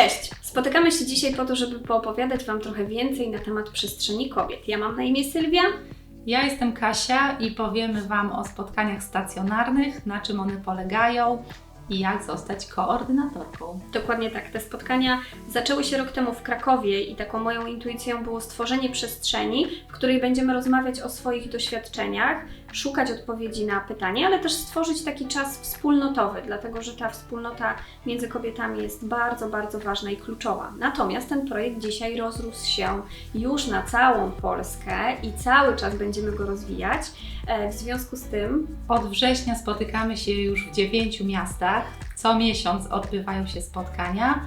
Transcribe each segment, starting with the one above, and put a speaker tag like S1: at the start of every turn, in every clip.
S1: Cześć! Spotykamy się dzisiaj po to, żeby poopowiadać Wam trochę więcej na temat przestrzeni kobiet. Ja mam na imię Sylwia.
S2: Ja jestem Kasia i powiemy Wam o spotkaniach stacjonarnych, na czym one polegają i jak zostać koordynatorką.
S1: Dokładnie tak. Te spotkania zaczęły się rok temu w Krakowie i taką moją intuicją było stworzenie przestrzeni, w której będziemy rozmawiać o swoich doświadczeniach, szukać odpowiedzi na pytania, ale też stworzyć taki czas wspólnotowy, dlatego że ta wspólnota między kobietami jest bardzo, bardzo ważna i kluczowa. Natomiast ten projekt dzisiaj rozrósł się już na całą Polskę i cały czas będziemy go rozwijać. E, W związku z tym
S2: Od września spotykamy się już w dziewięciu miastach. Co miesiąc odbywają się spotkania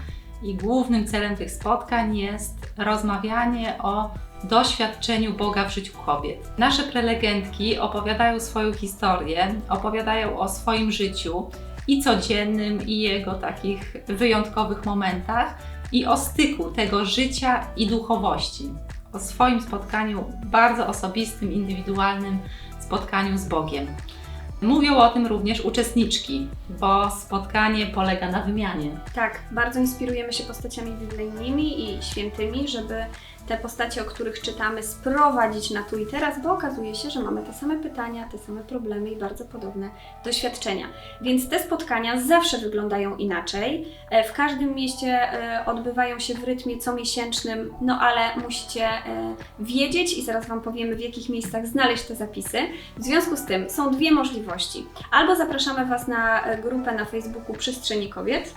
S2: i głównym celem tych spotkań jest rozmawianie o doświadczeniu Boga w życiu kobiet. Nasze prelegentki opowiadają swoją historię, opowiadają o swoim życiu i codziennym, i jego takich wyjątkowych momentach, i o styku tego życia i duchowości. O swoim spotkaniu bardzo osobistym, indywidualnym spotkaniu z Bogiem. Mówią o tym również uczestniczki, bo spotkanie polega na wymianie.
S1: Tak, bardzo inspirujemy się postaciami biblijnymi i świętymi, żeby te postacie, o których czytamy, sprowadzić na tu i teraz, bo okazuje się, że mamy te same pytania, te same problemy i bardzo podobne doświadczenia. Więc te spotkania zawsze wyglądają inaczej. E, W każdym mieście e, odbywają się w rytmie comiesięcznym, no ale musicie e, wiedzieć i zaraz Wam powiemy, w jakich miejscach znaleźć te zapisy. W związku z tym są dwie możliwości. Albo zapraszamy Was na grupę na Facebooku Przestrzeni Kobiet,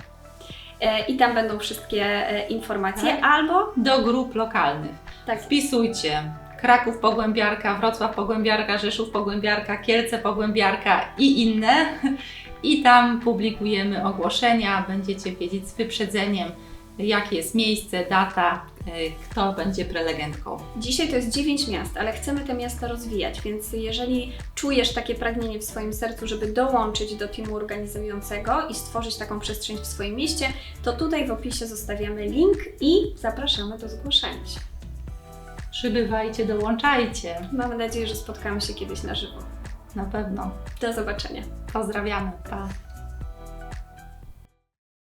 S1: i tam będą wszystkie e, informacje,
S2: Tak.
S1: albo
S2: Do grup lokalnych.
S1: tak,
S2: Wpisujcie Kraków Pogłębiarka, Wrocław Pogłębiarka, Rzeszów Pogłębiarka, Kielce Pogłębiarka i inne. I tam publikujemy ogłoszenia, będziecie wiedzieć z wyprzedzeniem, jakie jest miejsce, data, kto będzie prelegentką.
S1: dzisiaj to jest 9 miast, ale chcemy te miasta rozwijać, więc jeżeli czujesz takie pragnienie w swoim sercu, żeby dołączyć do teamu organizującego i stworzyć taką przestrzeń w swoim mieście, to tutaj w opisie zostawiamy link i zapraszamy do zgłoszenia się.
S2: Przybywajcie, dołączajcie.
S1: Mamy nadzieję, że spotkamy się kiedyś na żywo.
S2: Na pewno.
S1: Do zobaczenia.
S2: Pozdrawiamy. Pa.